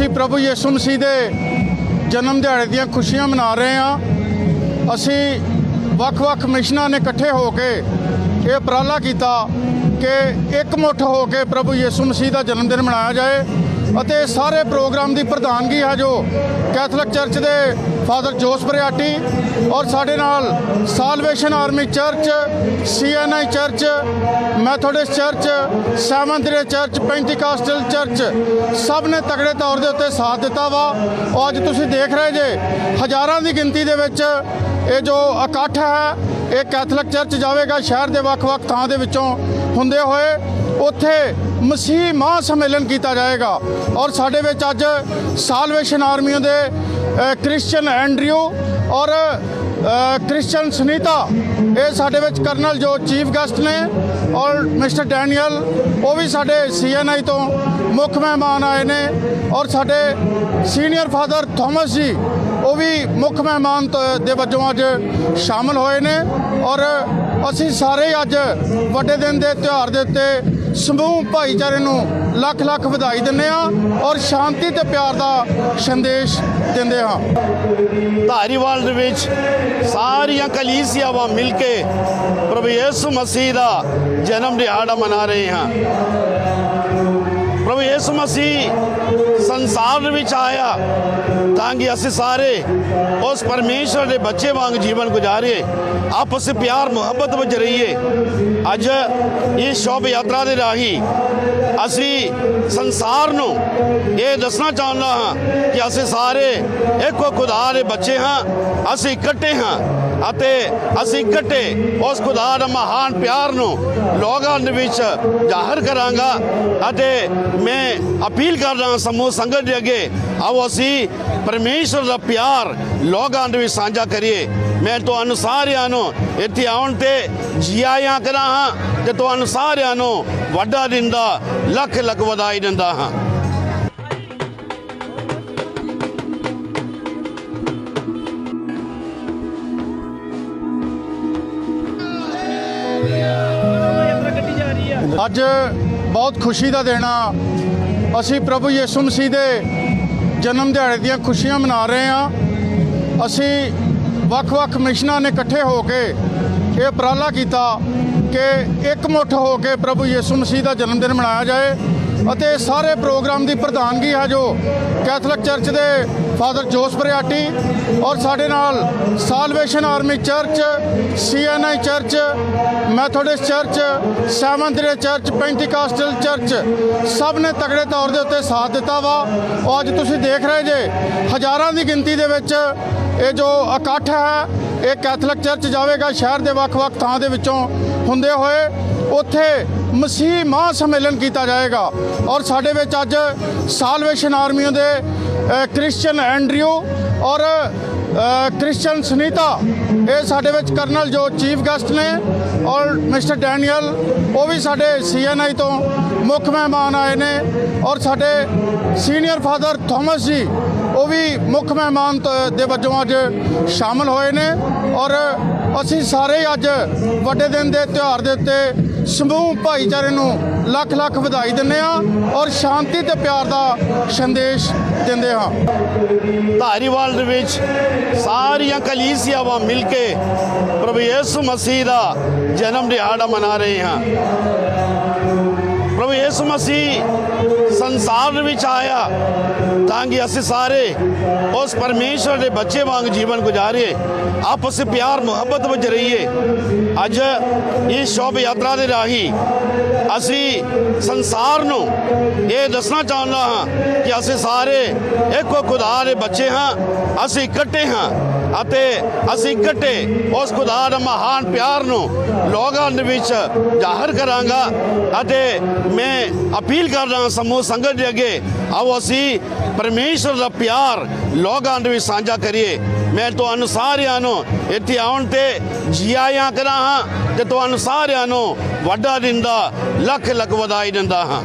ਅਸੀਂ ਪ੍ਰਭੂ ਯਿਸੂ ਮਸੀਹ ਦੇ ਜਨਮ ਦਿਹਾੜੇ ਦੀਆਂ ਖੁਸ਼ੀਆਂ ਮਨਾ ਰਹੇ ਹਾਂ। ਅਸੀਂ ਵੱਖ-ਵੱਖ ਮਿਸ਼ਨਾਂ ਨੇ ਇਕੱਠੇ ਹੋ ਕੇ ਇਹ ਉਪਰਾਲਾ ਕੀਤਾ ਕਿ ਇੱਕ ਮੁੱਠ ਹੋ ਕੇ ਪ੍ਰਭੂ ਯਿਸੂ ਮਸੀਹ ਦਾ ਜਨਮ ਦਿਨ ਮਨਾਇਆ ਜਾਏ। ਅਤੇ ਸਾਰੇ ਪ੍ਰੋਗਰਾਮ ਦੀ ਪ੍ਰਧਾਨਗੀ ਹੈ ਜੋ ਕੈਥੋਲਿਕ ਚਰਚ ਦੇ ਫਾਦਰ ਜੋਸ ਬਰਿਆਟੀ ਔਰ ਸਾਡੇ ਨਾਲ Salvation Army church, CNI church, Methodist church, Seventh Day church, Pentecostal church ਸਭ ਨੇ ਤਗੜੇ ਤੌਰ ਦੇ ਉੱਤੇ ਸਾਥ ਦਿੱਤਾ ਵਾ। ਔਰ ਅੱਜ ਤੁਸੀਂ ਦੇਖ ਰਹੇ ਜੇ, ਹਜ਼ਾਰਾਂ ਦੀ ਗਿਣਤੀ ਦੇ ਵਿੱਚ ਇਹ ਜੋ ਇਕੱਠ ਹੈ, ਇਹ ਕੈਥੋਲਿਕ ਚਰਚ ਜਾਵੇਗਾ ਸ਼ਹਿਰ ਦੇ ਵੱਖ-ਵੱਖ ਥਾਂ ਦੇ ਵਿੱਚੋਂ ਹੁੰਦੇ ਹੋਏ। ਉੱਥੇ ਮਸੀਹ ਮਹਾਂ ਸੰਮੇਲਨ ਕੀਤਾ ਜਾਏਗਾ। ਔਰ ਸਾਡੇ ਵਿੱਚ ਅੱਜ ਸਾਲਵੇਸ਼ਨ ਆਰਮੀ ਦੇ ਅ, ਕ੍ਰਿਸਚੀਅਨ ਐਂਡਰਿਊ ਔਰ ਅ, ਕ੍ਰਿਸਚੀਅਨ ਸੁਨੀਤਾ ਇਹ ਸਾਡੇ ਵਿੱਚ ਕਰਨਲ ਜੋ ਚੀਫ ਗੈਸਟ ਨੇ ਔਰ ਮਿਸਟਰ ਡੈਨੀਅਲ ਉਹ ਵੀ ਸਾਡੇ ਸੀਐਨਆਈ ਤੋਂ ਮੁੱਖ ਮਹਿਮਾਨ ਆਏ ਨੇ ਔਰ ਸਾਡੇ ਸੀਨੀਅਰ ਫਾਦਰ ਥਾਮਸ ਜੀ ਉਹ ਵੀ ਮੁੱਖ ਮਹਿਮਾਨ ਤ- ਦੇ ਵਜੋਂ ਅੱਜ ਸ਼ਾਮਲ ਹੋਏ ਨੇ ਔਰ ਅਸੀਂ ਸਾਰੇ ਹੀ ਅੱਜ ਵੱਡੇ ਦਿਨ ਦੇ ਤਿਉਹਾਰ ਦੇ ਉੱਤੇ ਸਮੂਹ ਭਾਈਚਾਰੇ ਨੂੰ ਲੱਖ ਲੱਖ ਵਧਾਈ ਦਿੰਦੇ ਹਾਂ ਔਰ ਸ਼ਾਂਤੀ ਤੇ ਪਿਆਰ ਦਾ ਸੰਦੇਸ਼ ਦਿੰਦੇ ਹਾਂ। ਧਾਰੀਵਾਲ ਦੇ ਵਿੱਚ ਸਾਰੀਆਂ ਕਲੀਸਿਆਵਾਂ ਮਿਲ ਕੇ ਪ੍ਰਭੂ ਯਿਸੂ ਮਸੀਹ ਦਾ ਜਨਮ ਦਿਹਾੜਾ ਮਨਾ ਰਹੇ ਹਾਂ। ਯਿਸੂ ਮਸੀਹ ਸੰਸਾਰ ਵਿੱਚ ਆਇਆ ਤਾਂ ਕਿ ਅਸੀਂ ਸਾਰੇ ਉਸ ਪਰਮੇਸ਼ਰ ਦੇ ਬੱਚੇ ਵਾਂਗ ਜੀਵਨ ਗੁਜ਼ਾਰੀਏ, ਆਪਸ ਵਿੱਚ ਪਿਆਰ, ਮੁਹੱਬਤ ਵਿੱਚ ਰਹੀਏ। ਅੱਜ ਇਸ ਸ਼ੋਭ ਯਾਤਰਾ ਦੇ ਰਾਹੀਂ ਅਸੀਂ ਸੰਸਾਰ ਨੂੰ ਇਹ ਦੱਸਣਾ ਚਾਹੁੰਦਾ ਹਾਂ ਕਿ ਅਸੀਂ ਸਾਰੇ ਇੱਕੋ ਖੁਦਾ ਦੇ ਬੱਚੇ ਹਾਂ, ਅਸੀਂ ਇਕੱਠੇ ਹਾਂ ਅਤੇ ਅਸੀਂ ਇਕੱਠੇ ਉਸ ਖੁਦਾ ਦਾ ਮਹਾਨ ਪਿਆਰ ਨੂੰ ਲੋਕਾਂ ਦੇ ਵਿੱਚ ਜ਼ਾਹਰ ਕਰਾਂਗਾ ਅਤੇ ਮੈਂ ਅਪੀਲ ਕਰਦਾ ਹਾਂ ਸਮੂਹ ਸੰਗਤ ਦੇ ਅੱਗੇ, ਆਓ ਅਸੀਂ ਪਰਮੇਸ਼ਰ ਦਾ ਪਿਆਰ ਲੋਕਾਂ ਦੇ ਵਿੱਚ ਸਾਂਝਾ ਕਰੀਏ। ਮੈਂ ਤੁਹਾਨੂੰ ਸਾਰਿਆਂ ਨੂੰ ਇੱਥੇ ਆਉਣ ਤੇ ਜੀ ਆਇਆਂ ਕਰਾਂ ਹਾਂ ਤੇ ਤੁਹਾਨੂੰ ਸਾਰਿਆਂ ਨੂੰ ਵੱਡਾ ਦਿੰਦਾ ਲੱਖ ਲੱਖ ਵਧਾਈ ਦਿੰਦਾ ਹਾਂ। ਅੱਜ ਬਹੁਤ ਖੁਸ਼ੀ ਦਾ ਦਿਨ ਆ। ਅਸੀਂ ਪ੍ਰਭੂ ਯਿਸੂ ਮਸੀਹ ਦੇ ਜਨਮ ਦਿਹਾੜੇ ਦੀਆਂ ਖੁਸ਼ੀਆਂ ਮਨਾ ਰਹੇ ਹਾਂ। ਅਸੀਂ ਵੱਖ-ਵੱਖ ਮਿਸ਼ਨਾਂ ਨੇ ਇਕੱਠੇ ਹੋ ਕੇ ਇਹ ਉਪਰਾਲਾ ਕੀਤਾ ਕਿ ਇੱਕ ਮੁੱਠ ਹੋ ਕੇ ਪ੍ਰਭੂ ਯਿਸੂ ਮਸੀਹ ਦਾ ਜਨਮ ਦਿਨ ਮਨਾਇਆ ਜਾਏ। ਅਤੇ ਸਾਰੇ ਪ੍ਰੋਗਰਾਮ ਦੀ ਪ੍ਰਧਾਨਗੀ ਹੈ ਜੋ ਕੈਥੋਲਿਕ ਚਰਚ ਦੇ ਫਾਦਰ ਜੋਸ ਬਰਿਆਟੀ ਔਰ ਸਾਡੇ ਨਾਲ Salvation Army church, CNI church, Methodist church, Seventh Day church, Pentecostal church ਸਭ ਨੇ ਤਗੜੇ ਤੌਰ ਦੇ ਉੱਤੇ ਸਾਥ ਦਿੱਤਾ ਵਾ। ਔਰ ਅੱਜ ਤੁਸੀਂ ਦੇਖ ਰਹੇ ਜੇ, ਹਜ਼ਾਰਾਂ ਦੀ ਗਿਣਤੀ ਦੇ ਵਿੱਚ ਇਹ ਜੋ ਇਕੱਠ ਹੈ, ਇਹ ਕੈਥੋਲਿਕ ਚਰਚ ਜਾਵੇਗਾ ਸ਼ਹਿਰ ਦੇ ਵੱਖ-ਵੱਖ ਥਾਂ ਦੇ ਵਿੱਚੋਂ ਹੁੰਦੇ ਹੋਏ। ਉੱਥੇ ਮਸੀਹ ਮਹਾਂ ਸੰਮੇਲਨ ਕੀਤਾ ਜਾਏਗਾ। ਔਰ ਸਾਡੇ ਵਿੱਚ ਅੱਜ ਸਾਲਵੇਸ਼ਨ ਆਰਮੀ ਦੇ ਅ, ਕ੍ਰਿਸਚੀਅਨ ਐਂਡਰਿਊ ਔਰ ਅ, ਕ੍ਰਿਸਚੀਅਨ ਸੁਨੀਤਾ ਇਹ ਸਾਡੇ ਵਿੱਚ ਕਰਨਲ ਜੋ ਚੀਫ ਗੈਸਟ ਨੇ ਔਰ ਮਿਸਟਰ ਡੈਨੀਅਲ ਉਹ ਵੀ ਸਾਡੇ ਸੀਐਨਆਈ ਤੋਂ ਮੁੱਖ ਮਹਿਮਾਨ ਆਏ ਨੇ ਔਰ ਸਾਡੇ ਸੀਨੀਅਰ ਫਾਦਰ ਥਾਮਸ ਜੀ ਉਹ ਵੀ ਮੁੱਖ ਮਹਿਮਾਨ ਤ- ਦੇ ਵਜੋਂ ਅੱਜ ਸ਼ਾਮਲ ਹੋਏ ਨੇ ਔਰ ਅਸੀਂ ਸਾਰੇ ਹੀ ਅੱਜ ਵੱਡੇ ਦਿਨ ਦੇ ਤਿਉਹਾਰ ਦੇ ਉੱਤੇ ਸਮੂਹ ਭਾਈਚਾਰੇ ਨੂੰ ਲੱਖ ਲੱਖ ਵਧਾਈ ਦਿੰਦੇ ਹਾਂ ਔਰ ਸ਼ਾਂਤੀ ਤੇ ਪਿਆਰ ਦਾ ਸੰਦੇਸ਼ ਦਿੰਦੇ ਹਾਂ। ਧਾਰੀਵਾਲ ਦੇ ਵਿੱਚ ਸਾਰੀਆਂ ਕਲੀਸਿਆਵਾਂ ਮਿਲ ਕੇ ਪ੍ਰਭੂ ਯਿਸੂ ਮਸੀਹ ਦਾ ਜਨਮ ਦਿਹਾੜਾ ਮਨਾ ਰਹੇ ਹਾਂ। ਯਿਸੂ ਮਸੀਹ ਸੰਸਾਰ ਦੇ ਵਿੱਚ ਆਇਆ ਤਾਂ ਕਿ ਅਸੀਂ ਸਾਰੇ ਉਸ ਪਰਮੇਸ਼ਰ ਦੇ ਬੱਚੇ ਵਾਂਗ ਜੀਵਨ ਗੁਜ਼ਾਰੀਏ, ਆਪਸ ਵਿੱਚ ਪਿਆਰ, ਮੁਹੱਬਤ ਵਿੱਚ ਰਹੀਏ। ਅੱਜ ਇਸ ਸ਼ੋਭ ਯਾਤਰਾ ਦੇ ਰਾਹੀਂ ਅਸੀਂ ਸੰਸਾਰ ਨੂੰ ਇਹ ਦੱਸਣਾ ਚਾਹੁੰਦਾ ਹਾਂ ਕਿ ਅਸੀਂ ਸਾਰੇ ਇੱਕੋ ਖੁਦਾ ਦੇ ਬੱਚੇ ਹਾਂ, ਅਸੀਂ ਇਕੱਠੇ ਹਾਂ। ਅਤੇ ਅਸੀਂ ਇਕੱਠੇ ਉਸ ਖੁਦਾ ਦਾ ਮਹਾਨ ਪਿਆਰ ਨੂੰ ਲੋਕਾਂ ਦੇ ਵਿੱਚ ਜ਼ਾਹਰ ਕਰਾਂਗਾ ਅਤੇ ਮੈਂ ਅਪੀਲ ਕਰਦਾ ਹਾਂ ਸਮੂਹ ਸੰਗਤ ਦੇ ਅੱਗੇ, ਆਓ ਅਸੀਂ ਪਰਮੇਸ਼ਰ ਦਾ ਪਿਆਰ ਲੋਕਾਂ ਦੇ ਵਿੱਚ ਸਾਂਝਾ ਕਰੀਏ। ਮੈਂ ਤੁਹਾਨੂੰ ਸਾਰਿਆਂ ਨੂੰ ਇੱਥੇ ਆਉਣ ਤੇ ਜੀ ਆਇਆਂ ਕਰਾਂ ਹਾਂ ਤੇ ਤੁਹਾਨੂੰ ਸਾਰਿਆਂ ਨੂੰ ਵੱਡਾ ਦਿੰਦਾ ਲੱਖ ਲੱਖ ਵਧਾਈ ਦਿੰਦਾ ਹਾਂ।